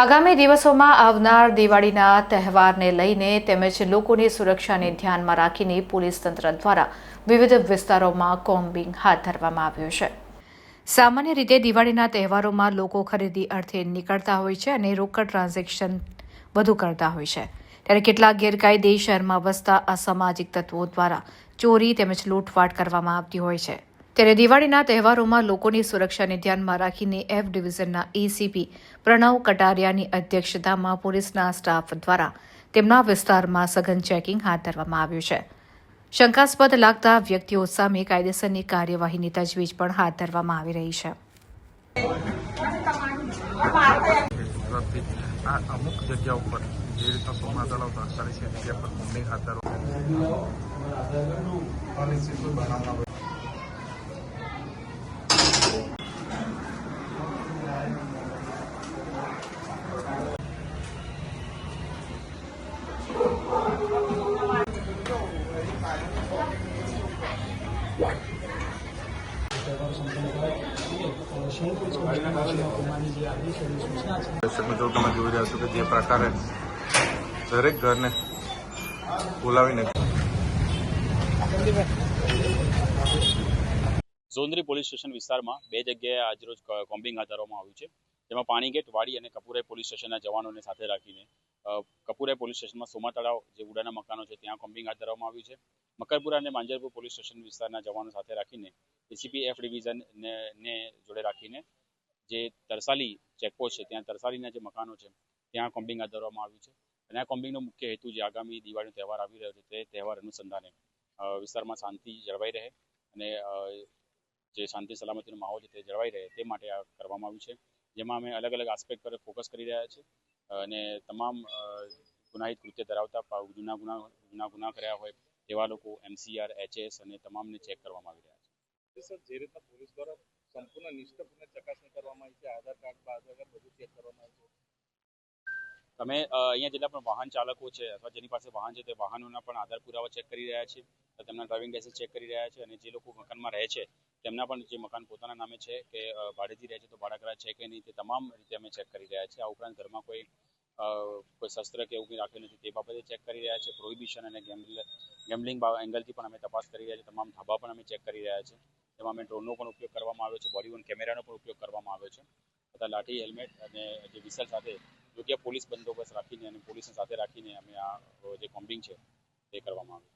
આગામી દિવસોમાં આવનાર દિવાળીના તહેવારને લઈને તેમજ લોકોની સુરક્ષાને ધ્યાનમાં રાખીને પોલીસ તંત્ર દ્વારા વિવિધ વિસ્તારોમાં કોમ્બિંગ હાથ ધરવામાં આવ્યું છે. સામાન્ય રીતે દિવાળીના તહેવારોમાં લોકો ખરીદી અર્થે નીકળતા હોય છે અને રોકડ ટ્રાન્ઝેક્શન વધુ કરતા હોય છે. ત્યારે કેટલાક ગેરકાયદે શહેરમાં વસતા અસામાજિક તત્વો દ્વારા ચોરી તેમજ લૂંટફાટ કરવામાં આવતી હોય છે. ત્યારે દિવાળીના તહેવારોમાં લોકોની સુરક્ષાને ધ્યાનમાં રાખીને એફ ડિવિઝનના એસીપી પ્રણવ કટારિયાની અધ્યક્ષતામાં પોલીસના સ્ટાફ દ્વારા તેમના વિસ્તારમાં સઘન ચેકિંગ હાથ ધરવામાં આવ્યું છે. શંકાસ્પદ લાગતા વ્યક્તિઓ સામે કાયદેસરની કાર્યવાહીની તજવીજ પણ હાથ ધરવામાં આવી રહી છે. અમુક જગ્યા ઉપર જે રીતના સોના ચલાવતા અત્યારે છે જગ્યા પર મુંબઈ ખાતરો જોઈ રહ્યા કે જે પ્રકારે દરેક ઘરને બોલાવીને ઝોનરી પોલીસ સ્ટેશન વિસ્તારમાં બે જગ્યાએ આજરોજ કોમ્બિંગ હાથ ધરવામાં આવ્યું છે. જેમાં પાણીગેટ વાડી અને કપુરાઈ પોલીસ સ્ટેશનના જવાનોને સાથે રાખીને અ, પોલીસ સ્ટેશનમાં સોમા તળાવ જે ઉડાના મકાનો છે ત્યાં કોમ્બિંગ હાથ ધરવામાં આવ્યું છે. મકરપુરા અને માંજરપુર પોલીસ સ્ટેશન વિસ્તારના જવાનો સાથે રાખીને એસીપી એફ ડિવિઝન ને જોડે રાખીને જે તરસાલી ચેકપોસ્ટ છે ત્યાં તરસાલીના જે મકાનો છે ત્યાં કોમ્બિંગ હાથ ધરવામાં આવ્યું છે. અને આ કોમ્બિંગનો મુખ્ય હેતુ જે આગામી દિવાળીનો તહેવાર આવી રહ્યો છે તે તહેવાર અનુસંધાને વિસ્તારમાં શાંતિ જળવાઈ રહે અને જે શાંતિ સલામતીનો માહોલ છે તે જળવાઈ રહે તે માટે આ કરવામાં આવ્યું છે. જેમાં અમે અલગ અલગ આસ્પેક્ટ પર ફોકસ કરી રહ્યા છીએ. અને તમામ ગુનાહિત કૃત્ય ધરાવતા ગુના ગુના ગુના ગુના કર્યા હોય તેવા લોકો એમસીઆર એચએસ અને તમામને ચેક કરવામાં આવી રહ્યા છે. સર જે રીતના પોલીસ દ્વારા સંપૂર્ણ નિષ્ઠપૂર્ણ ચકાસણી કરવામાં આવી છે આધાર કાર્ડ આધાર કાર્ડ બધું ચેક કરવામાં આવ્યું છે. તમે અહીંયા જેટલા પણ વાહન ચાલકો છે અથવા જેની પાસે વાહન છે તે વાહનોના પણ આધાર પુરાવા ચેક કરી રહ્યા છે તેમના ડ્રાઇવિંગ લાઇસન્સ ચેક કરી રહ્યા છે અને જે લોકો મકાનમાં રહે છે તેમના પણ જે મકાન પોતાના નામે છે કે ભાડેથી રહે છે તો ભાડાકરા છે કે નહીં તે તમામ રીતે અમે ચેક કરી રહ્યા છીએ. આ ઉપરાંત ઘરમાં કોઈ કોઈ શસ્ત્ર કે એવું કંઈ રાખ્યું નથી તે બાબતે ચેક કરી રહ્યા છે. પ્રોહિબિશન અને ગેમ્બલ ગેમ્બલિંગ એંગલથી પણ અમે તપાસ કરી રહ્યા છીએ. તમામ ધાબા પણ અમે ચેક કરી રહ્યા છીએ. તેમાં અમે ડ્રોનનો પણ ઉપયોગ કરવામાં આવ્યો છે. બોડી વન કેમેરાનો પણ ઉપયોગ કરવામાં આવ્યો છે. તથા લાઠી હેલ્મેટ અને જે વિસલ સાથે યોગ્ય પોલીસ બંદોબસ્ત રાખીને અને પોલીસને સાથે રાખીને અમે આ, જે કોમ્બિંગ છે તે કરવામાં આવ્યું